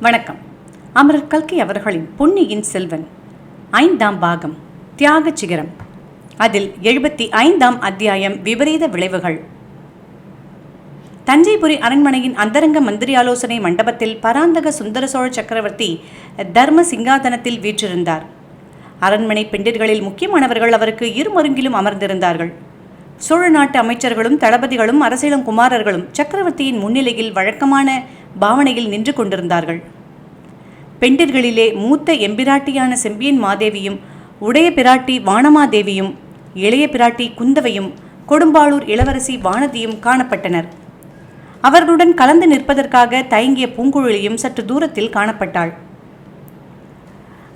வணக்கம். அமரர் கல்கி அவர்களின் பொன்னியின் செல்வன் ஐந்தாம் பாகம் தியாக சிகரம். அதில் எழுபத்தி ஐந்தாம் அத்தியாயம் விபரீத விளைவுகள். தஞ்சைபுரி அரண்மனையின் அந்தரங்க மந்திரி ஆலோசனை மண்டபத்தில் பராந்தக சுந்தர சோழ சக்கரவர்த்தி தர்ம சிங்காதனத்தில் வீற்றிருந்தார். அரண்மனை பெண்டிர்களில் முக்கியமானவர்கள் அவருக்கு இருமருங்கிலும் அமர்ந்திருந்தார்கள். சோழ நாட்டு அமைச்சர்களும் தளபதிகளும் அரசியலும் குமாரர்களும் சக்கரவர்த்தியின் முன்னிலையில் வழக்கமான பாவனையில் நின்று கொண்டிருந்தார்கள். பெண்டிர்களிலே மூத்த எம்பிராட்டியான செம்பியன் மாதேவியும் உடைய பிராட்டி வானமாதேவியும் இளைய பிராட்டி குந்தவையும் கொடும்பாளூர் இளவரசி வானதியும் காணப்பட்டனர். அவர்களுடன் கலந்து நிற்பதற்காக தயங்கிய பூங்குழலியும் சற்று தூரத்தில் காணப்பட்டாள்.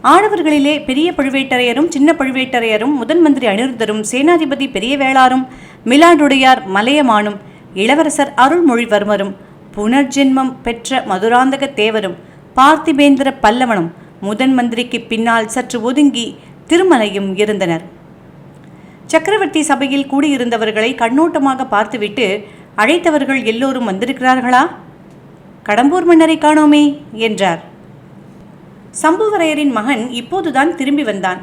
ஆடவர்களிலே பெரிய பழுவேட்டரையரும் சின்ன பழுவேட்டரையரும் முதன் மந்திரி அனிருத்தரும் சேனாதிபதி பெரிய வேளாரும் மிலாடுடையார் மலையமானும் இளவரசர் அருள்மொழிவர்மரும் புனர்ஜென்மம் பெற்ற மதுராந்தக தேவரும் பார்த்திபேந்திர பல்லவனும் முதன் மந்திரிக்கு பின்னால் சற்று ஒதுங்கி திருமலையும் இருந்தனர். சக்கரவர்த்தி சபையில் கூடியிருந்தவர்களை கண்ணோட்டமாக பார்த்துவிட்டு அழைத்தவர்கள் எல்லோரும் வந்திருக்கிறார்களா? கடம்பூர் மன்னரை காணோமே என்றார். சம்புவரையரின் மகன் இப்போதுதான் திரும்பி வந்தான்.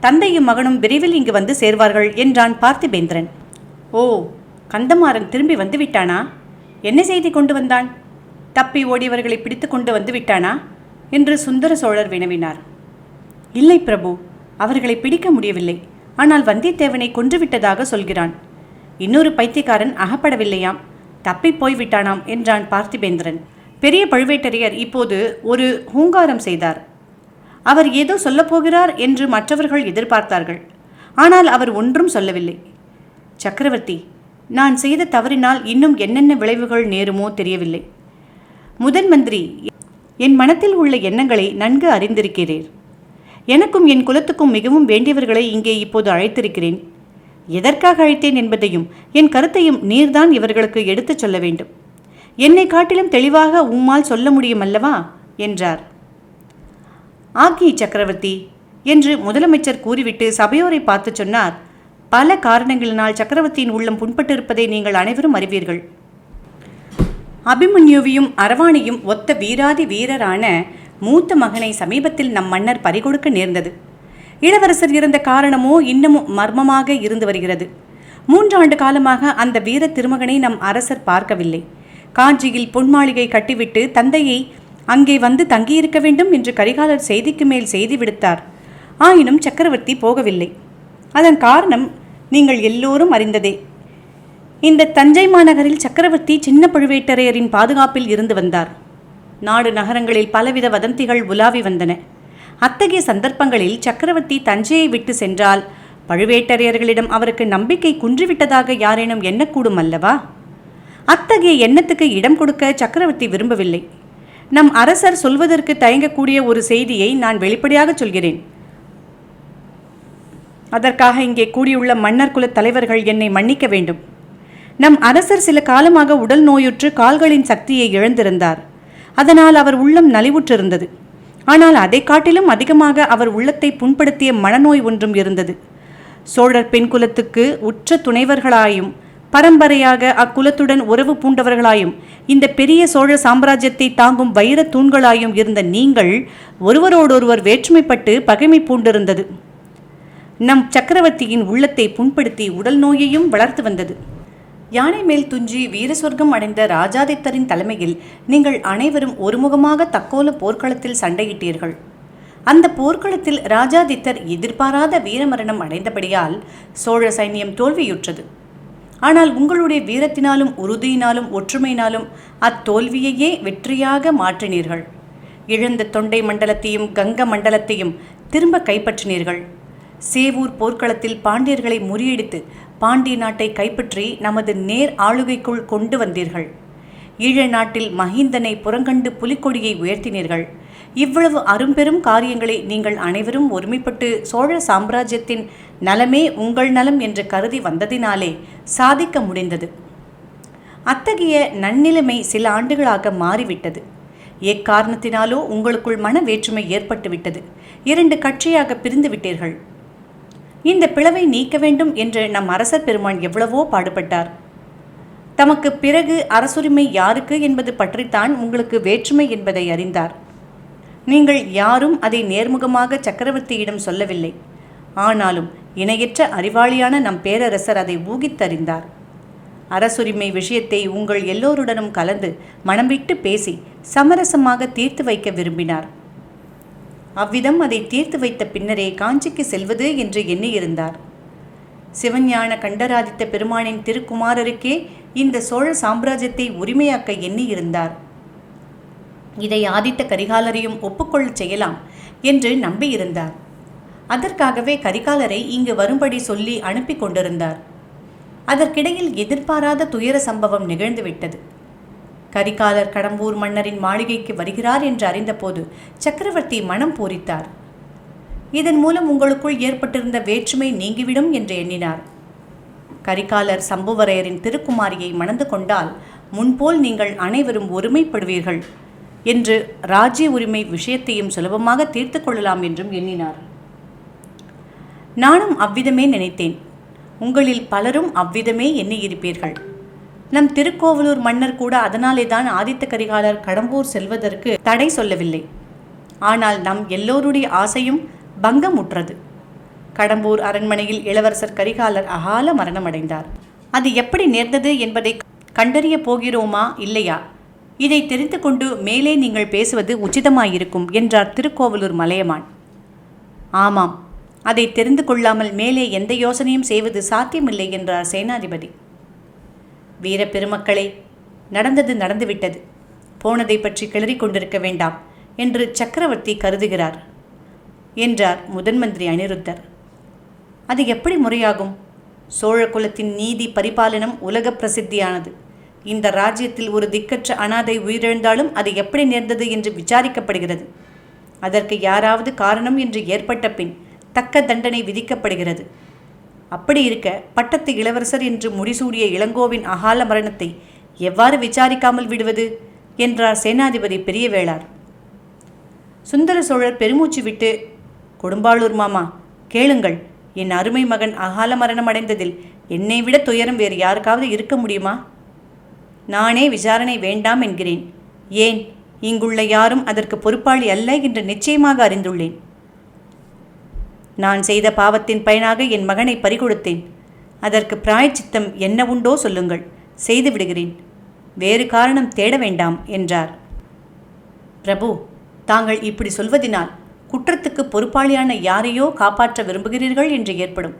தந்தையும் மகனும் விரைவில் இங்கு வந்து சேர்வார்கள் என்றான் பார்த்திபேந்திரன். ஓ கந்தமாறன் திரும்பி வந்து விட்டானா? என்ன செய்தி கொண்டு வந்தான்? தப்பி ஓடியவர்களை பிடித்து கொண்டு வந்து விட்டானா? என்று சுந்தர சோழர் வினவினார். இல்லை பிரபு அவர்களை பிடிக்க முடியவில்லை. ஆனால் வந்தியத்தேவனை கொன்றுவிட்டதாக சொல்கிறான். இன்னொரு பைத்தியக்காரன் அகப்படவில்லையாம். தப்பிப் போய்விட்டானாம் என்றான் பார்த்திபேந்திரன். பெரிய பழுவேட்டரையர் இப்போது ஒரு ஹூங்காரம் செய்தார். அவர் ஏதோ சொல்லப்போகிறார் என்று மற்றவர்கள் எதிர்பார்த்தார்கள். ஆனால் அவர் ஒன்றும் சொல்லவில்லை. சக்கரவர்த்தி நான் செய்த தவறினால் இன்னும் என்னென்ன விளைவுகள் நேருமோ தெரியவில்லை. முதன் மந்திரி என் மனத்தில் உள்ள எண்ணங்களை நன்கு அறிந்திருக்கிறீர். எனக்கும் என் குலத்துக்கும் மிகவும் வேண்டியவர்களை இங்கே இப்போது அழைத்திருக்கிறேன். எதற்காக அழைத்தேன் என்பதையும் என் கருத்தையும் நீர்தான் இவர்களுக்கு எடுத்துச் சொல்ல வேண்டும். என்னை காட்டிலும் தெளிவாக உம்மால் சொல்ல முடியும் அல்லவா என்றார். ஆக்கி சக்கரவர்த்தி என்று முதலமைச்சர் கூறிவிட்டு சபையோரை பார்த்து சொன்னார் பல காரணங்களினால் சக்கரவர்த்தியின் உள்ளம் புண்பட்டிருப்பதை நீங்கள் அனைவரும் அறிவீர்கள். அபிமன்யுவையும் அரவாணியும் ஒத்த வீராதி வீரரான மூத்த மகனை சமீபத்தில் நம் மன்னர் பறிகொடுக்க நேர்ந்தது. இளவரசர் இருந்த காரணமோ இன்னமும் மர்மமாக இருந்து வருகிறது. மூன்றாண்டு காலமாக அந்த வீர திருமகனை நம் அரசர் பார்க்கவில்லை. காஞ்சியில் பொன்மாளிகை கட்டிவிட்டு தந்தையை அங்கே வந்து தங்கியிருக்க வேண்டும் என்று கரிகாலர் செய்திக்கு மேல் செய்தி விடுத்தார். ஆயினும் சக்கரவர்த்தி போகவில்லை. அதன் காரணம் நீங்கள் எல்லோரும் அறிந்ததே. இந்த தஞ்சை மாநகரில் சக்கரவர்த்தி சின்ன பழுவேட்டரையரின் பாதுகாப்பில் இருந்து வந்தார். நாடு நகரங்களில் பலவித வதந்திகள் உலாவி வந்தன. அத்தகைய சந்தர்ப்பங்களில் சக்கரவர்த்தி தஞ்சையை விட்டு சென்றால் பழுவேட்டரையர்களிடம் அவருக்கு நம்பிக்கை குன்றிவிட்டதாக யாரேனும் எண்ணக்கூடும் அல்லவா? அத்தகைய எண்ணத்துக்கு இடம் கொடுக்க சக்கரவர்த்தி விரும்பவில்லை. நம் அரசர் சொல்வதற்கு தயங்கக்கூடிய ஒரு செய்தியை நான் வெளிப்படையாக சொல்கிறேன். அதற்காக இங்கே கூடியுள்ள மன்னர் குல தலைவர்கள் என்னை மன்னிக்க வேண்டும். நம் அரசர் சில காலமாக உடல் நோயுற்று கால்களின் சக்தியை இழந்திருந்தார். அதனால் அவர் உள்ளம் நலிவுற்றிருந்தது. ஆனால் அதை காட்டிலும் அதிகமாக அவர் உள்ளத்தை புண்படுத்திய மனநோய் ஒன்றும் இருந்தது. சோழர் பெண் குலத்துக்கு உற்ற துணைவர்களாயும் பரம்பரையாக அக்குலத்துடன் உறவு பூண்டவர்களாயும் இந்த பெரிய சோழ சாம்ராஜ்யத்தை தாங்கும் வைர தூண்களாயும் இருந்த நீங்கள் ஒருவரோடொருவர் வேற்றுமைப்பட்டு பகைமை பூண்டிருந்தது. நம் சக்கரவர்த்தியின் உள்ளத்தை புண்படுத்தி உடல் நோயையும் வளர்த்து வந்தது. யானை மேல் துஞ்சி வீர சொர்க்கம் அடைந்த ராஜாதித்தரின் தலைமையில் நீங்கள் அனைவரும் ஒருமுகமாக தக்கோல போர்க்களத்தில் சண்டையிட்டீர்கள். அந்த போர்க்களத்தில் ராஜாதித்தர் எதிர்பாராத வீரமரணம் அடைந்தபடியால் சோழ சைன்யம் தோல்வியுற்றது. ஆனால் உங்களுடைய வீரத்தினாலும் உறுதியினாலும் ஒற்றுமையினாலும் அத்தோல்வியையே வெற்றியாக மாற்றினீர்கள். இழந்த தொண்டை மண்டலத்தையும் கங்க மண்டலத்தையும் திரும்ப கைப்பற்றினீர்கள். சேவூர் போர்க்களத்தில் பாண்டியர்களை முறியடித்து பாண்டிய நாட்டை கைப்பற்றி நமது நேர் ஆளுகைக்குள் கொண்டு வந்தீர்கள். ஈழ நாட்டில் மஹிந்தனை புறங்கண்டு புலிக்கொடியை உயர்த்தினீர்கள். இவ்வளவு அரும்பெரும் காரியங்களை நீங்கள் அனைவரும் ஒருமைப்பட்டு சோழ சாம்ராஜ்யத்தின் நலமே உங்கள் நலம் என்று கருதி வந்ததினாலே சாதிக்க முடிந்தது. அத்தகைய நன்னிலைமை சில ஆண்டுகளாக மாறிவிட்டது. எக்காரணத்தினாலோ உங்களுக்குள் மன வேற்றுமை ஏற்பட்டுவிட்டது. இரண்டு கட்சியாக பிரிந்து விட்டீர்கள் இந்த பிளவை நீக்க வேண்டும் என்று நம் அரசர் பெருமான் எவ்வளவோ பாடுபட்டார். தமக்கு பிறகு அரசுரிமை யாருக்கு என்பது பற்றித்தான் உங்களுக்கு வேற்றுமை என்பதை அறிந்தார். நீங்கள் யாரும் அதை நேர்முகமாக சக்கரவர்த்தியிடம் சொல்லவில்லை. ஆனாலும் இணையற்ற அறிவாளியான நம் பேரரசர் அதை ஊகித்தறிந்தார். அரசுரிமை விஷயத்தை உங்கள் எல்லோருடனும் கலந்து மனம் விட்டு பேசி சமரசமாக தீர்த்து வைக்க விரும்பினார். அவ்விதம் அதை தீர்த்து வைத்த பின்னரே காஞ்சிக்கு செல்வது என்று எண்ணியிருந்தார். சிவஞான கண்டராதித்த பெருமானின் திருக்குமாரருக்கே இந்த சோழ சாம்ராஜ்யத்தை உரிமையாக்க எண்ணியிருந்தார். இதை ஆதித்த கரிகாலரையும் ஒப்புக்கொள்ளச் செய்யலாம் என்று நம்பியிருந்தார். அதற்காகவே கரிகாலரை இங்கு வரும்படி சொல்லி அனுப்பி கொண்டிருந்தார். அதற்கிடையில் எதிர்பாராத துயர சம்பவம் நிகழ்ந்துவிட்டது. கரிகாலர் கடம்பூர் மன்னரின் மாளிகைக்கு வருகிறார் என்று அறிந்தபோது சக்கரவர்த்தி மனம் பூரித்தார். இதன் மூலம் உங்களுக்குள் ஏற்பட்டிருந்த வேற்றுமை நீங்கிவிடும் என்று எண்ணினார். கரிகாலர் சம்புவரையரின் திருக்குமாரியை மணந்து கொண்டால் முன்போல் நீங்கள் அனைவரும் ஒருமைப்படுவீர்கள் என்று ராஜ்ய உரிமை விஷயத்தையும் சுலபமாக தீர்த்து கொள்ளலாம் என்றும் எண்ணினார். நானும் அவ்விதமே நினைத்தேன். உங்களில் பலரும் அவ்விதமே எண்ணியிருப்பீர்கள். நம் திருக்கோவலூர் மன்னர் கூட அதனாலே தான் ஆதித்த கரிகாலர் கடம்பூர் செல்வதற்கு தடை சொல்லவில்லை. ஆனால் நம் எல்லோருடைய ஆசையும் பங்கமுற்றது. கடம்பூர் அரண்மனையில் இளவரசர் கரிகாலர் அகால மரணமடைந்தார். அது எப்படி நேர்ந்தது என்பதை கண்டறிய போகிறோமா இல்லையா? இதை தெரிந்து கொண்டு மேலே நீங்கள் பேசுவது உச்சிதமாயிருக்கும் என்றார் திருக்கோவலூர் மலையமான். ஆமாம் அதை தெரிந்து கொள்ளாமல் மேலே எந்த யோசனையும் செய்வது சாத்தியமில்லை என்றார் சேனாதிபதி. வீர பெருமக்களே நடந்தது நடந்துவிட்டது. போனதை பற்றி கிளறி கொண்டிருக்க வேண்டாம் என்று சக்கரவர்த்தி கருதுகிறார் என்றார் முதன்மந்திரி அனிருத்தர். அது எப்படி முறையாகும்? சோழ குலத்தின் நீதி பரிபாலனம் உலக பிரசித்தியானது. இந்த ராஜ்யத்தில் ஒரு திக்கற்ற அனாதை உயிரிழந்தாலும் அது எப்படி நேர்ந்தது என்று விசாரிக்கப்படுகிறது. அதற்கு யாராவது காரணம் என்று ஏற்பட்ட பின் தக்க தண்டனை விதிக்கப்படுகிறது. அப்படி இருக்க பட்டத்து இளவரசர் என்று முடிசூடிய இளங்கோவின் அகால மரணத்தை எவ்வாறு விசாரிக்காமல் விடுவது? என்றார் சேனாதிபதி பெரிய வேளார் சுந்தர சோழர் பெருமூச்சு விட்டு கொடும்பாளூர் மாமா கேளுங்கள். என் அருமை மகன் அகால மரணம் அடைந்ததில் என்னை விட துயரம் வேறு யாருக்காவது இருக்க முடியுமா? நானே விசாரணை வேண்டாம் என்கிறேன். ஏன்? இங்குள்ள யாரும் அதற்கு பொறுப்பாளி அல்ல என்று நிச்சயமாக அறிந்துள்ளேன். நான் செய்த பாவத்தின் பயனாக என் மகனை பறிகொடுத்தேன். அதற்கு பிராயச்சித்தம் என்ன உண்டோ சொல்லுங்கள் செய்து விடுகிறேன். வேறு காரணம் தேட வேண்டாம் என்றார். பிரபு தாங்கள் இப்படி சொல்வதினால் குற்றத்துக்கு பொறுப்பாளியான யாரையோ காப்பாற்ற விரும்புகிறீர்கள் என்று ஏற்படும்.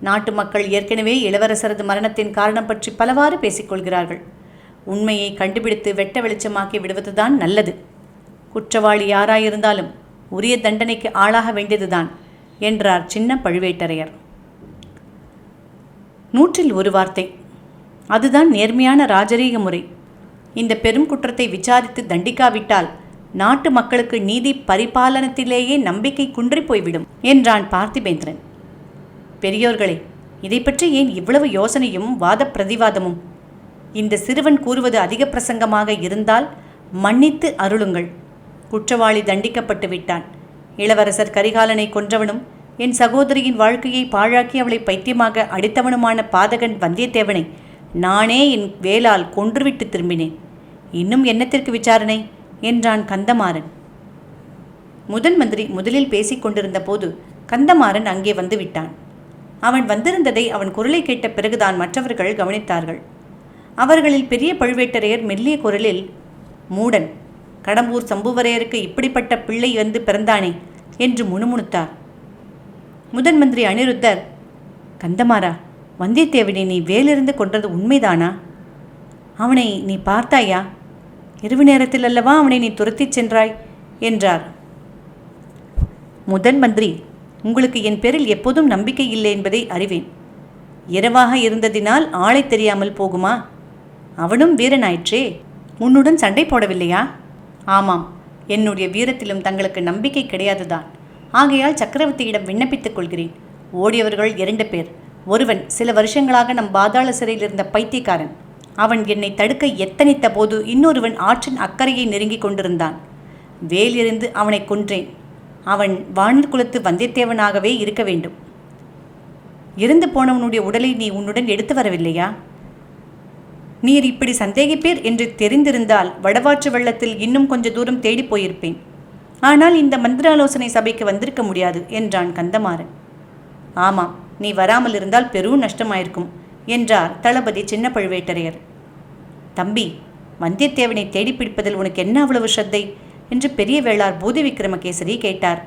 நாட்டு மக்கள் ஏற்கனவே இளவரசரது மரணத்தின் காரணம் பற்றி பலவாறு பேசிக்கொள்கிறார்கள். உண்மையை கண்டுபிடித்து வெட்ட வெளிச்சமாக்கி விடுவதுதான் நல்லது. குற்றவாளி யாராயிருந்தாலும் உரிய தண்டனைக்கு ஆளாக வேண்டியதுதான். என்றார் சின்ன பழுவேட்டரையர். நூற்றில் ஒரு வார்த்தை. அதுதான் நேர்மையான ராஜரீக முறை. இந்த பெரும் குற்றத்தை விசாரித்து தண்டிக்காவிட்டால் நாட்டு மக்களுக்கு நீதி பரிபாலனத்திலேயே நம்பிக்கை குன்றிப் போய்விடும் என்றான் பார்த்திபேந்திரன். பெரியோர்களே இதை பற்றி ஏன் இவ்வளவு யோசனையும் வாத பிரதிவாதமும் இந்த சிறுவன் கூறுவது அதிக பிரசங்கமாக இருந்தால் மன்னித்து அருளுங்கள். குற்றவாளி தண்டிக்கப்பட்டு விட்டான். இளவரசர் கரிகாலனை கொன்றவனும் என் சகோதரியின் வாழ்க்கையை பாழாக்கி அவளை பைத்தியமாக அடித்தவனுமான பாதகன் வந்தியத்தேவனை நானே என் வேலால் கொன்றுவிட்டு திரும்பினேன். இன்னும் என்னத்திற்கு விசாரணை? என்றான் கந்தமாறன். முதன் மந்திரி முதலில் பேசிக்கொண்டிருந்த போது கந்தமாறன் அங்கே வந்து விட்டான். அவன் வந்திருந்ததை அவன் குரலை கேட்ட பிறகுதான் மற்றவர்கள் கவனித்தார்கள். அவர்களில் பெரிய பழுவேட்டரையர் மெல்லிய குரலில் மூடன் கடம்பூர் சம்புவரையருக்கு இப்படிப்பட்ட பிள்ளை வந்து பிறந்தானே? என்று முணுமுணுத்தார். முதன் மந்திரி அனிருத்தர் கந்தமாரா வந்தியத்தேவனை நீ வேலிருந்து கொன்றது உண்மைதானா? அவனை நீ பார்த்தாயா? இரவு நேரத்தில் அல்லவா அவனை நீ துரத்திச் சென்றாய்? என்றார். முதன் மந்திரி உங்களுக்கு என் பேரில் எப்போதும் நம்பிக்கை இல்லை என்பதை அறிவேன். இரவாக இருந்ததினால் ஆளை தெரியாமல் போகுமா? அவனும் வீரனாயிற்றே உன்னுடன் சண்டை போடவில்லையா? ஆமாம் என்னுடைய வீரத்திலும் தங்களுக்கு நம்பிக்கை கிடையாதுதான். ஆகையால் சக்கரவர்த்தியிடம் விண்ணப்பித்துக் கொள்கிறேன். ஓடியவர்கள் இரண்டு பேர். ஒருவன் சில வருஷங்களாக நம் பாதாள சிறையில் இருந்த பைத்தியக்காரன். அவன் என்னை தடுக்க எத்தனித்த போது இன்னொருவன் ஆற்றின் அக்கறையை நெருங்கிக் கொண்டிருந்தான். வேலிருந்து அவனை கொன்றேன். அவன் வானர் குலத்து வந்தியத்தேவனாகவே இருக்க வேண்டும். இறந்து போனவனுடைய உடலை நீ உன்னுடன் எடுத்து வரவில்லையா? நீர் இப்படி சந்தேகிப்பீர் என்று தெரிந்திருந்தால் வடவாற்று வெள்ளத்தில் இன்னும் கொஞ்ச தூரம் தேடிப் போயிருப்பேன். ஆனால் இந்த மந்திராலோசனை சபைக்கு வந்திருக்க முடியாது என்றான் கந்தமாறன். ஆமாம் நீ வராமல் இருந்தால் பெரும் நஷ்டமாயிருக்கும் என்றார் தளபதி சின்ன பழுவேட்டரையர். தம்பி வந்தியத்தேவனை தேடி பிடிப்பதில் உனக்கு என்ன அவ்வளவு ஸ்ரத்தை? என்று பெரிய வேளார் பூதி விக்ரமகேசரி கேட்டார்.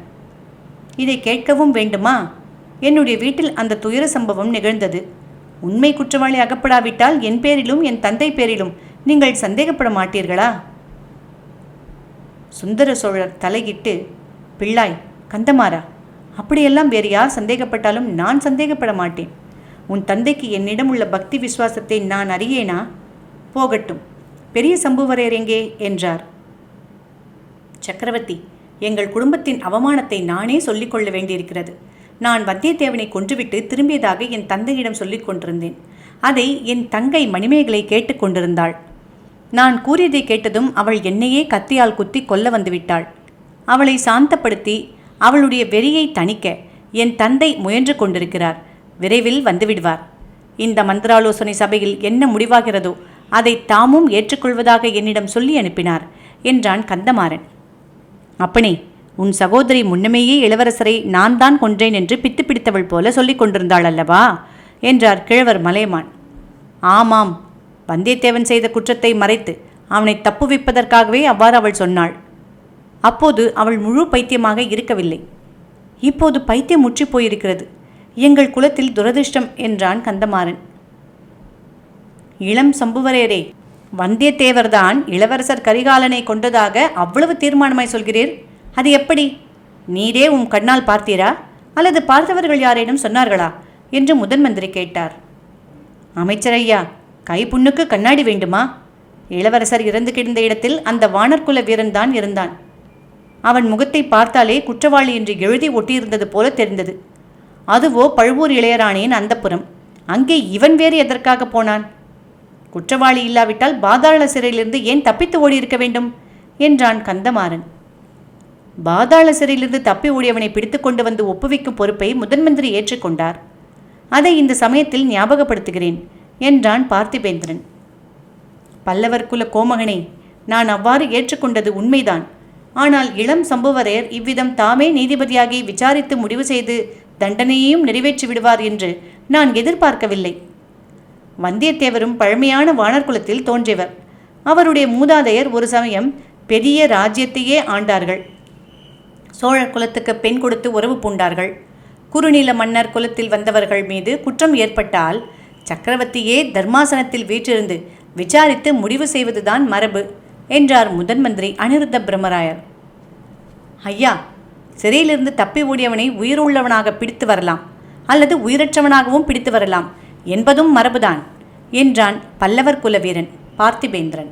இதை கேட்கவும் வேண்டுமா? என்னுடைய வீட்டில் அந்த துயர சம்பவம் நிகழ்ந்தது. உண்மை குற்றவாளி அகப்படாவிட்டால் என் பேரிலும் என் தந்தை பேரிலும் நீங்கள் சந்தேகப்பட மாட்டீர்களா? சுந்தர சோழர் தலையிட்டு பிள்ளாய் கந்தமாரா அப்படியெல்லாம் வேறு யார் சந்தேகப்பட்டாலும் நான் சந்தேகப்பட மாட்டேன். உன் தந்தைக்கு என்னிடம் உள்ள பக்தி விசுவாசத்தை நான் அறியேனா? போகட்டும் பெரிய சம்புவரையர் எங்கே? என்றார். சக்கரவர்த்தி எங்கள் குடும்பத்தின் அவமானத்தை நானே சொல்லிக் கொள்ள வேண்டியிருக்கிறது. நான் வந்தியத்தேவனை கொன்றுவிட்டு திரும்பியதாக என் தந்தையிடம் சொல்லிக் கொண்டிருந்தேன். அதை என் தங்கை மணிமேகலை கேட்டுக்கொண்டிருந்தாள் நான் கூறியதை கேட்டதும் அவள் என்னையே கத்தியால் குத்தி கொல்ல வந்துவிட்டாள். அவளை சாந்தப்படுத்தி அவளுடைய வெறியை தணிக்க என் தந்தை முயன்று கொண்டிருக்கிறார். விரைவில் வந்துவிடுவார். இந்த மந்திராலோசனை சபையில் என்ன முடிவாகிறதோ அதை தாமும் ஏற்றுக்கொள்வதாக என்னிடம் சொல்லி அனுப்பினார் என்றான் கந்தமாறன். அப்பனே உன் சகோதரி முன்னமேயே இளவரசரை நான் தான் கொன்றேன் என்று பித்து பிடித்தவள் போல சொல்லிக் கொண்டிருந்தாள் அல்லவா? என்றார் கிழவர் மலையமான் ஆமாம் வந்தியத்தேவன் செய்த குற்றத்தை மறைத்து அவனை தப்புவிப்பதற்காகவே அவ்வாறு அவள் சொன்னாள். அப்போது அவள் முழு பைத்தியமாக இருக்கவில்லை. இப்போது பைத்தியம் முற்றி போயிருக்கிறது. எங்கள் குலத்தில் துரதிர்ஷ்டம் என்றான் கந்தமாறன். இளம் சம்புவரேரே வந்தியத்தேவர்தான் இளவரசர் கரிகாலனை கொண்டதாக அவ்வளவு தீர்மானமாய் சொல்கிறீர்? அது எப்படி? நீரே உன் கண்ணால் பார்த்தீரா? அல்லது பார்த்தவர்கள் யாரேனும் சொன்னார்களா? என்று முதன் மந்திரி கேட்டார். அமைச்சர் ஐயா கைப்புண்ணுக்கு கண்ணாடி வேண்டுமா? இளவரசர் இறந்து கிடந்த இடத்தில் அந்த வானர்குல வீரன்தான் இருந்தான். அவன் முகத்தை பார்த்தாலே குற்றவாளி என்று எழுதி ஒட்டியிருந்தது போல தெரிந்தது. அதுவோ பழுவூர் இளையராணியின் அந்தப்புறம் அங்கே இவன் வேறு எதற்காக போனான்? குற்றவாளி இல்லாவிட்டால் பாதாள சிறையிலிருந்து ஏன் தப்பித்து ஓடியிருக்க வேண்டும்? என்றான் கந்தமாறன். பாதாள சிறையிலிருந்து தப்பி ஓடியவனை பிடித்து கொண்டு வந்து ஒப்புவிக்கும் பொறுப்பை முதன்மந்திரி ஏற்றுக்கொண்டார். அதை இந்த சமயத்தில் ஞாபகப்படுத்துகிறேன். என்றான் பார்த்திபேந்திரன். பல்லவர் குல கோமகனே நான் அவ்வாறு ஏற்றுக்கொண்டது உண்மைதான். ஆனால் இளம் சம்புவரையர் இவ்விதம் தாமே நீதிபதியாகி விசாரித்து முடிவு செய்து தண்டனையையும் நிறைவேற்றி விடுவார் என்று நான் எதிர்பார்க்கவில்லை. வந்தியத்தேவரும் பழமையான வானர்குலத்தில் தோன்றியவர். அவருடைய மூதாதையர் ஒரு சமயம் பெரிய ராஜ்யத்தையே ஆண்டார்கள். சோழர் குலத்துக்கு பெண் கொடுத்து உறவு பூண்டார்கள். குறுநில மன்னர் குலத்தில் வந்தவர்கள் மீது குற்றம் ஏற்பட்டால் சக்கரவர்த்தியே தர்மாசனத்தில் வீற்றிருந்து விசாரித்து முடிவு செய்வதுதான் மரபு என்றார் முதன் மந்திரி அனிருத்த பிரம்மராயர். ஐயா சிறையிலிருந்து தப்பி ஓடியவனை உயிருள்ளவனாக பிடித்து வரலாம் அல்லது உயிரற்றவனாகவும் பிடித்து வரலாம் என்பதும் மரபுதான் என்றான் பல்லவர் குலவீரன் பார்த்திபேந்திரன்.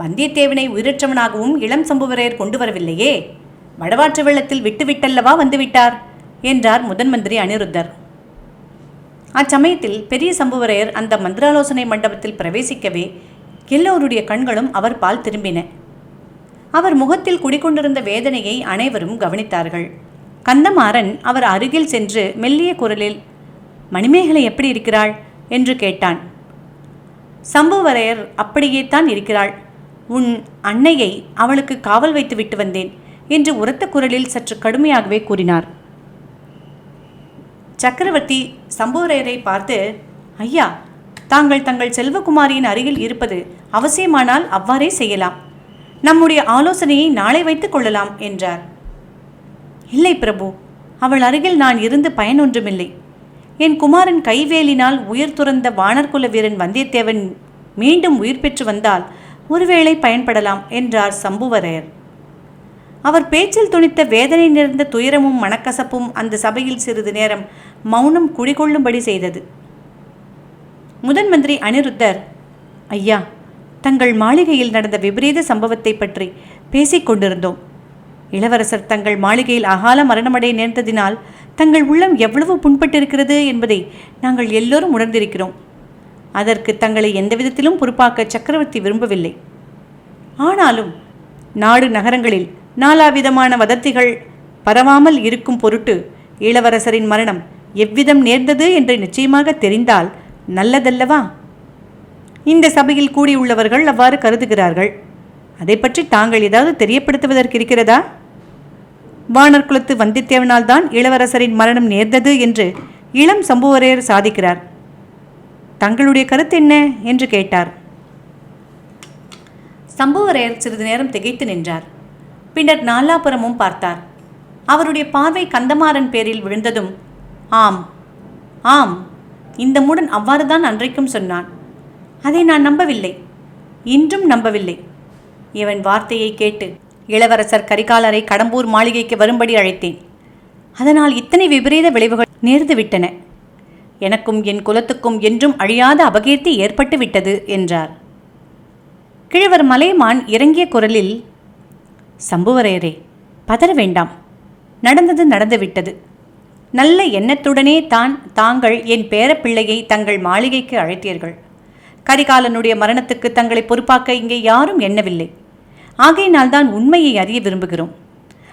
வந்தியத்தேவனை உயிரற்றவனாகவும் இளம் சம்புவரையர் கொண்டு வரவில்லையே வடவாற்று வெள்ளத்தில் விட்டுவிட்டல்லவா வந்துவிட்டார் என்றார் முதன் மந்திரி அனிருத்தர். அச்சமயத்தில் பெரிய சம்புவரையர் அந்த மந்திராலோசனை மண்டபத்தில் பிரவேசிக்கவே எல்லோருடைய கண்களும் அவர் பால் திரும்பின. அவர் முகத்தில் குடிக்கொண்டிருந்த வேதனையை அனைவரும் கவனித்தார்கள். கந்தமாறன் அவர் அருகில் சென்று மெல்லிய குரலில் மணிமேகலை எப்படி இருக்கிறாள்? என்று கேட்டான். சம்புவரையர் அப்படியே தான் இருக்கிறாள். உன் அன்னையை அவளுக்கு காவல் வைத்து விட்டு வந்தேன் என்று உரத்த குரலில் சற்று கடுமையாகவே கூறினார். சக்கரவர்த்தி சம்புவரையரை பார்த்து ஐயா தாங்கள் தங்கள் செல்வகுமாரியின் அருகில் இருப்பது அவசியமானால் அவ்வாறே செய்யலாம். நம்முடைய ஆலோசனையை நாளை வைத்துக் கொள்ளலாம் என்றார். இல்லை பிரபு அவள் அருகில் நான் இருந்து பயனொன்றுமில்லை. என் குமாரன் கைவேலினால் உயிர் துறந்த வானர்குல வீரன் வந்தியத்தேவன் மீண்டும் உயிர் பெற்று வந்தால் ஒருவேளை பயன்படலாம் என்றார் சம்புவரையர். அவர் பேச்சில் துணித்த வேதனை நிறைந்த துயரமும் மனக்கசப்பும் அந்த சபையில் சிறிது நேரம் மௌனம் குடிகொள்ளும்படி செய்தது. முதன் மந்திரி அனிருத்தர் ஐயா தங்கள் மாளிகையில் நடந்த விபரீத சம்பவத்தை பற்றி பேசிக் கொண்டிருந்தோம். இளவரசர் தங்கள் மாளிகையில் அகால மரணமடைய நேர்ந்ததினால் தங்கள் உள்ளம் எவ்வளவு புண்பட்டிருக்கிறது என்பதை நாங்கள் எல்லோரும் உணர்ந்திருக்கிறோம். அதற்கு தங்களை எந்த விதத்திலும் பொறுப்பாக்க சக்கரவர்த்தி விரும்பவில்லை. ஆனாலும் நாடு நகரங்களில் நாலாவிதமான வதந்திகள் பரவாமல் இருக்கும் பொருட்டு இளவரசரின் மரணம் எவ்விதம் நேர்ந்தது என்று நிச்சயமாக தெரிந்தால் நல்லதல்லவா? இந்த சபையில் கூடியுள்ளவர்கள் அவ்வாறு கருதுகிறார்கள். அதை பற்றி தாங்கள் ஏதாவது தெரியப்படுத்துவதற்கு இருக்கிறதா? வானர் குலத்து வந்தித்தேவனால் தான் இளவரசரின் மரணம் நேர்ந்தது என்று இளம் சம்புவரையர் சாதிக்கிறார். தங்களுடைய கருத்து என்ன? என்று கேட்டார். சம்புவரையர் சிறிது நேரம் திகைத்து நின்றார். பின்னர் நாலாபுரமும் பார்த்தார். அவருடைய பார்வை கந்தமாறன் பேரில் விழுந்ததும் ஆம் ஆம். இந்த மூடன் அவ்வாறுதான் அன்றைக்கும் சொன்னான். அதை நான் நம்பவில்லை. இன்றும் நம்பவில்லை. இவன் வார்த்தையை கேட்டு இளவரசர் கரிகாலரை கடம்பூர் மாளிகைக்கு வரும்படி அழைத்தேன். அதனால் இத்தனை விபரீத விளைவுகள் நேர்ந்துவிட்டன எனக்கும் என் குலத்துக்கும் என்றும் அழியாத அபகீர்த்தி ஏற்பட்டு விட்டது என்றார். கிழவர் மலைமான் இறங்கிய குரலில் சம்புவரையரே பதற வேண்டாம். நடந்தது நடந்துவிட்டது. நல்ல எண்ணத்துடனே தான் தாங்கள் என் பேரப்பிள்ளையை தங்கள் மாளிகைக்கு அழைத்தீர்கள். கரிகாலனுடைய மரணத்துக்கு தங்களை பொறுப்பாக்க இங்கே யாரும் எண்ணவில்லை. ஆகையினால் தான் உண்மையை அறிய விரும்புகிறோம்.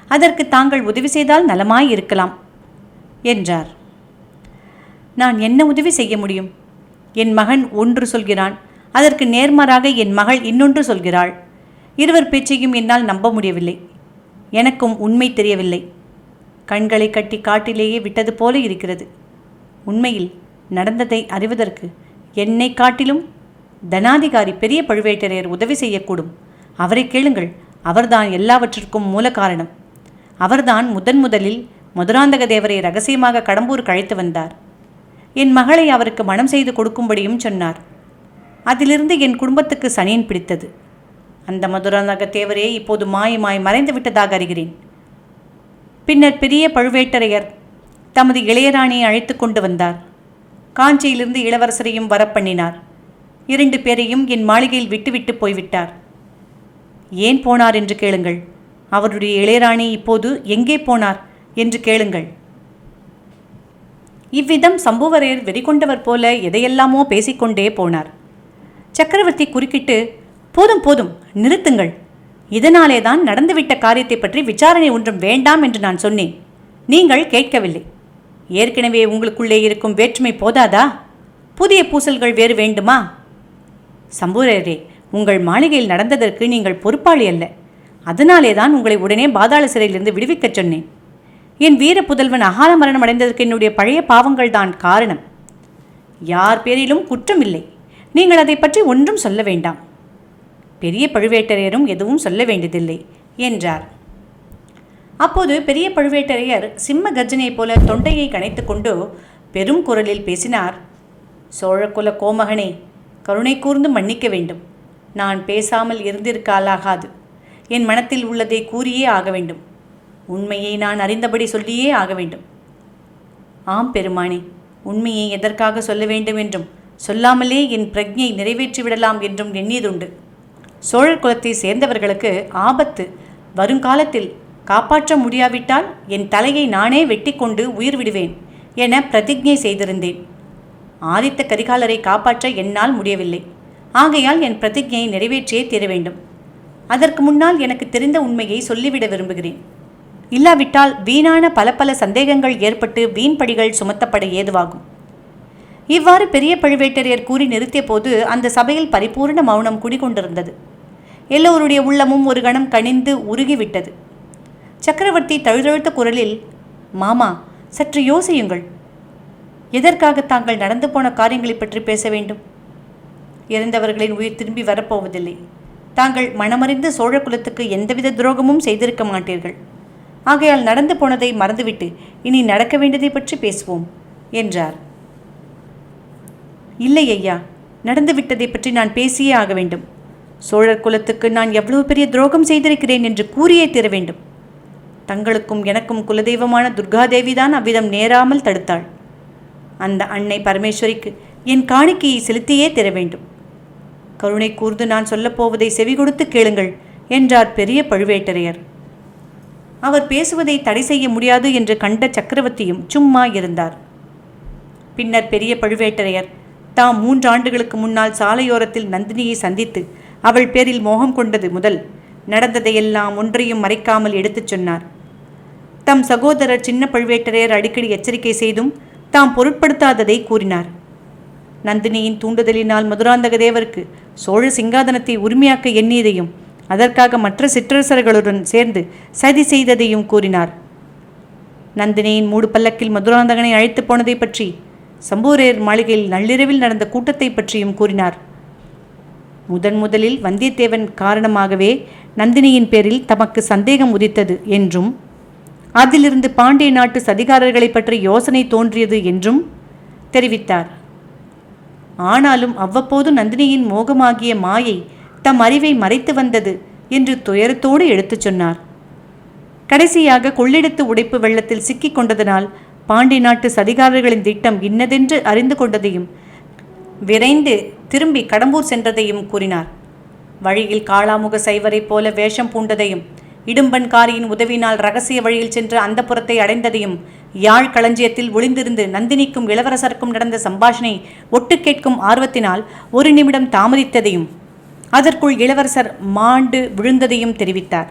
அதற்கு தாங்கள் உதவி செய்தால் நலமாய் இருக்கலாம் என்றார். நான் என்ன உதவி செய்ய முடியும்? என் மகன் ஒன்று சொல்கிறான். அதற்கு நேர்மாறாக என் மகள் இன்னொன்று சொல்கிறாள். இருவர் பேச்சையும் என்னால் நம்ப முடியவில்லை. எனக்கும் உண்மை தெரியவில்லை. கண்களை கட்டி காட்டிலேயே விட்டது போல இருக்கிறது. உண்மையில் நடந்ததை அறிவதற்கு என்னை காட்டிலும் தனாதிகாரி பெரிய பழுவேட்டரையர் உதவி செய்யக்கூடும். அவரை கேளுங்கள் அவர்தான் எல்லாவற்றிற்கும் மூல காரணம். அவர்தான் முதன் முதலில் மதுராந்தக தேவரை ரகசியமாக கடம்பூர் கழைத்து வந்தார். என் மகளை அவருக்கு மனம் செய்து கொடுக்கும்படியும் சொன்னார். அதிலிருந்து என் குடும்பத்துக்கு சனியன் பிடித்தது. அந்த மதுராந்தக தேவரே இப்போது மாயமாய் மறைந்து விட்டதாக அறிகிறேன். பின்னர் பெரிய பழுவேட்டரையர் தமது இளையராணியை அழைத்து கொண்டு வந்தார். காஞ்சியிலிருந்து இளவரசரையும் வரப்பண்ணினார் இரண்டு பேரையும் என் மாளிகையில் விட்டுவிட்டு போய்விட்டார். ஏன் போனார் என்று கேளுங்கள். அவருடைய இளையராணி இப்போது எங்கே போனார் என்று கேளுங்கள். இவ்விதம் சம்புவரையர் வெறிகொண்டவர் போல எதையெல்லாமோ பேசிக்கொண்டே போனார். சக்கரவர்த்தி குறுக்கிட்டு போதும் போதும் நிறுத்துங்கள். இதனாலே தான் நடந்துவிட்ட காரியத்தை பற்றி விசாரணை ஒன்றும் வேண்டாம் என்று நான் சொன்னேன். நீங்கள் கேட்கவில்லை. ஏற்கனவே உங்களுக்குள்ளே இருக்கும் வேற்றுமை போதாதா? புதிய பூசல்கள் வேறு வேண்டுமா? சம்பூரரே உங்கள் மாளிகையில் நடந்ததற்கு நீங்கள் பொறுப்பாளி அல்ல. அதனாலே தான் உங்களை உடனே பாதாள சிறையிலிருந்து விடுவிக்கச் சொன்னேன். என் வீர புதல்வன் அகால மரணம் அடைந்ததற்கு என்னுடைய பழைய பாவங்கள் தான் காரணம். யார் பேரிலும் குற்றம் இல்லை. நீங்கள் அதை பற்றி ஒன்றும் சொல்ல வேண்டாம். பெரிய பழுவேட்டரையரும் எதுவும் சொல்ல வேண்டியதில்லை என்றார். அப்போது பெரிய பழுவேட்டரையர் சிம்ம கர்ஜனை போல தொண்டையை கனைத்துக்கொண்டு பெரும் குரலில் பேசினார் சோழக்குல கோமகனே கருணை கூர்ந்து மன்னிக்க வேண்டும். நான் பேசாமல் இருந்திருக்காலாகாது. என் மனத்தில் உள்ளதை கூறியே ஆக வேண்டும். உண்மையை நான் அறிந்தபடி சொல்லியே ஆக வேண்டும். ஆம் பெருமானே உண்மையை எதற்காக சொல்ல வேண்டும் என்றும் சொல்லாமலே என் பிரஜையை நிறைவேற்றிவிடலாம் என்றும் எண்ணியதுண்டு. சோழர் குலத்தை சேர்ந்தவர்களுக்கு ஆபத்து. வருங்காலத்தில் காப்பாற்ற முடியாவிட்டால் என் தலையை நானே வெட்டிக்கொண்டு உயிர் விடுவேன் என பிரதிஜை செய்திருந்தேன். ஆதித்த கரிகாலரை காப்பாற்ற என்னால் முடியவில்லை. ஆகையால் என் பிரதிஜையை நிறைவேற்றியே தீர வேண்டும். அதற்கு முன்னால் எனக்கு தெரிந்த உண்மையை சொல்லிவிட விரும்புகிறேன். இல்லாவிட்டால் வீணான பல பல சந்தேகங்கள் ஏற்பட்டு வீண்படிகள் சுமத்தப்பட ஏதுவாகும். இவ்வாறு பெரிய பழுவேட்டரையர் கூறி நிறுத்திய போது அந்த சபையில் பரிபூர்ண மௌனம் குடிகொண்டிருந்தது. எல்லோருடைய உள்ளமும் ஒரு கணம் கனிந்து உருகிவிட்டது. சக்கரவர்த்தி தழுதழுத்த குரலில் மாமா சற்று யோசியுங்கள். எதற்காக தாங்கள் நடந்து போன காரியங்களைப் பற்றி பேச வேண்டும்? இறந்தவர்களின் உயிர் திரும்பி வரப்போவதில்லை. தாங்கள் மனமறிந்து சோழ குலத்துக்கு எந்தவித துரோகமும் செய்திருக்க மாட்டீர்கள். ஆகையால் நடந்து போனதை மறந்துவிட்டு இனி நடக்க வேண்டியதை பற்றி பேசுவோம் என்றார். இல்லை ஐயா. நடந்துவிட்டதை பற்றி நான் பேசியே ஆக வேண்டும். சோழர் குலத்துக்கு நான் எவ்வளவு பெரிய துரோகம் செய்திருக்கிறேன் என்று கூறியே தீர வேண்டும். தங்களுக்கும் எனக்கும் குலதெய்வமான துர்காதேவிதான் அவ்விதம் நேராமல் தடுத்தாள். அந்த அன்னை பரமேஸ்வரிக்கு என் காணிக்கையை செலுத்தியே தர வேண்டும். கருணை கூர்ந்து நான் சொல்லப்போவதை செவி கொடுத்து கேளுங்கள் என்றார் பெரிய பழுவேட்டரையர். அவர் பேசுவதை தடை செய்ய முடியாது என்று கண்ட சக்கரவர்த்தியும் சும்மா இருந்தார். பின்னர் பெரிய பழுவேட்டரையர் தாம் மூன்று ஆண்டுகளுக்கு முன்னால் சாலையோரத்தில் நந்தினியை சந்தித்து அவள் பேரில் மோகம் கொண்டது முதல் நடந்ததையெல்லாம் ஒன்றையும் மறைக்காமல் எடுத்துச் சொன்னார். தம் சகோதரர் சின்ன பழுவேட்டரையர் அடிக்கடி எச்சரிக்கை செய்தும் தாம் பொருட்படுத்தாததை கூறினார். நந்தினியின் தூண்டுதலினால் மதுராந்தக தேவருக்கு சோழ சிங்காதனத்தை உரிமையாக்க எண்ணியதையும் அதற்காக மற்ற சிற்றரசர்களுடன் சேர்ந்து சதி செய்ததையும் கூறினார். நந்தினியின் மூடு பல்லக்கில் மதுராந்தகனை அழைத்து போனதை பற்றி சம்பூரையர் மாளிகையில் நள்ளிரவில் நடந்த கூட்டத்தை பற்றியும் கூறினார். முதன் முதலில் வந்தியத்தேவன் காரணமாகவே நந்தினியின் பேரில் தமக்கு சந்தேகம் உதித்தது என்றும் அதிலிருந்து பாண்டிய நாட்டு சதிகாரர்களை பற்றி யோசனை தோன்றியது என்றும் தெரிவித்தார். ஆனாலும் அவ்வப்போது நந்தினியின் மோகமாகிய மாயை தம் அறிவை மறைத்து வந்தது என்று துயரத்தோடு எடுத்துச் சொன்னார். கடைசியாக கொள்ளிடத்து உடைப்பு வெள்ளத்தில் சிக்கிக் கொண்டதனால் பாண்டி நாட்டு சதிகாரர்களின் திட்டம் இன்னதென்று அறிந்து கொண்டதையும் விரைந்து திரும்பி கடம்பூர் சென்றதையும் கூறினார். வழியில் காளாமுக சைவரைப் போல வேஷம் பூண்டதையும் இடும்பன்காரியின் உதவியினால் ரகசிய வழியில் சென்று அந்த புறத்தை அடைந்ததையும் யாழ் களஞ்சியத்தில் ஒளிந்திருந்து நந்தினிக்கும் இளவரசருக்கும் நடந்த சம்பாஷணை ஒட்டு கேட்கும் ஆர்வத்தினால் ஒரு நிமிடம் தாமதித்ததையும் அதற்குள் இளவரசர் மாண்டு விழுந்ததையும் தெரிவித்தார்.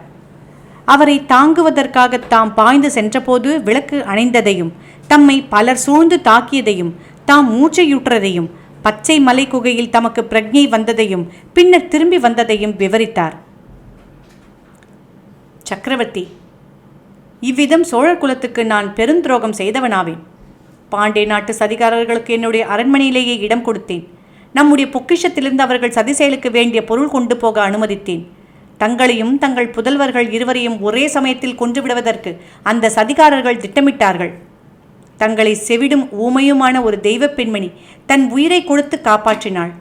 அவரை தாங்குவதற்காக தாம் பாய்ந்து சென்றபோது விளக்கு அணைந்ததையும் தம்மை பலர் சூழ்ந்து தாக்கியதையும் தாம் மூச்சையுற்றதையும் பச்சை மலை குகையில் தமக்கு பிரக்ஞை வந்ததையும் பின்னர் திரும்பி வந்ததையும் விவரித்தார். சக்கரவர்த்தி இவ்விதம் சோழர் குலத்துக்கு நான் பெருந்துரோகம் செய்தவனாவேன். பாண்டே நாட்டு சதிகாரர்களுக்கு என்னுடைய அரண்மனையிலேயே இடம் கொடுத்தேன். நம்முடைய பொக்கிஷத்திலிருந்து அவர்கள் சதி செயலுக்கு வேண்டிய பொருள் கொண்டு போக அனுமதித்தேன். தங்களையும் தங்கள் புதல்வர்கள் இருவரையும் ஒரே சமயத்தில் கொன்றுவிடுவதற்கு அந்த சதிகாரர்கள் திட்டமிட்டார்கள். தங்களை செவிடும் ஊமையுமான ஒரு தெய்வப் பெண்மணி தன் உயிரை கொடுத்து காப்பாற்றினாள்.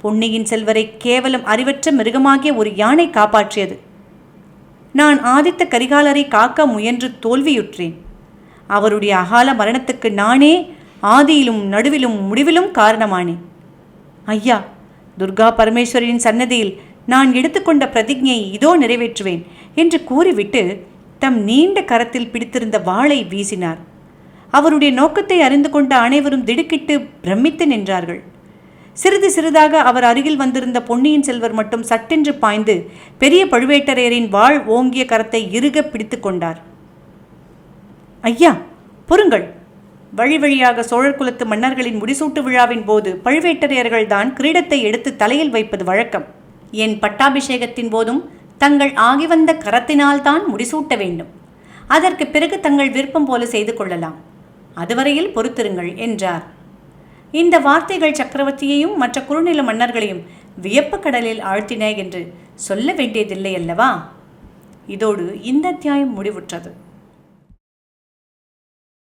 பொன்னியின் செல்வரை கேவலம் அறிவற்ற மிருகமாகிய ஒரு யானை காப்பாற்றியது. நான் ஆதித்த கரிகாலரை காக்க முயன்று தோல்வியுற்றேன். அவருடைய அகால மரணத்துக்கு நானே ஆதியிலும் நடுவிலும் முடிவிலும் காரணமானேன் ஐயா துர்கா பரமேஸ்வரியின் சன்னதியில் நான் எடுத்துக்கொண்ட பிரதிஜையை இதோ நிறைவேற்றுவேன் என்று கூறிவிட்டு தம் நீண்ட கரத்தில் பிடித்திருந்த வாளை வீசினார். அவருடைய நோக்கத்தை அறிந்து கொண்ட அனைவரும் திடுக்கிட்டு பிரமித்து நின்றார்கள். சிறிது சிறிதாக அவர் அருகில் வந்திருந்த பொன்னியின் செல்வர் மட்டும் சட்டென்று பாய்ந்து பெரிய பழுவேட்டரையரின் வாழ் ஓங்கிய கரத்தை இறுக பிடித்து கொண்டார். ஐயா பொறுங்கள். வழி வழியாக சோழர் குலத்து மன்னர்களின் முடிசூட்டு விழாவின் போது பழுவேட்டரையர்கள் தான் கிரீடத்தை எடுத்து தலையில் வைப்பது வழக்கம். என் பட்டாபிஷேகத்தின் போதும் தங்கள் ஆகி வந்த கரத்தினால்தான் முடிசூட்ட வேண்டும். அதற்கு பிறகு தங்கள் விருப்பம் போல செய்து கொள்ளலாம். அதுவரையில் பொறுத்திருங்கள் என்றார். இந்த வார்த்தைகள் சக்கரவர்த்தியையும் மற்ற குறுநில மன்னர்களையும் வியப்பு கடலில் ஆழ்த்தின என்று சொல்ல வேண்டியதில்லை அல்லவா? இதோடு இந்த அத்தியாயம் முடிவுற்றது.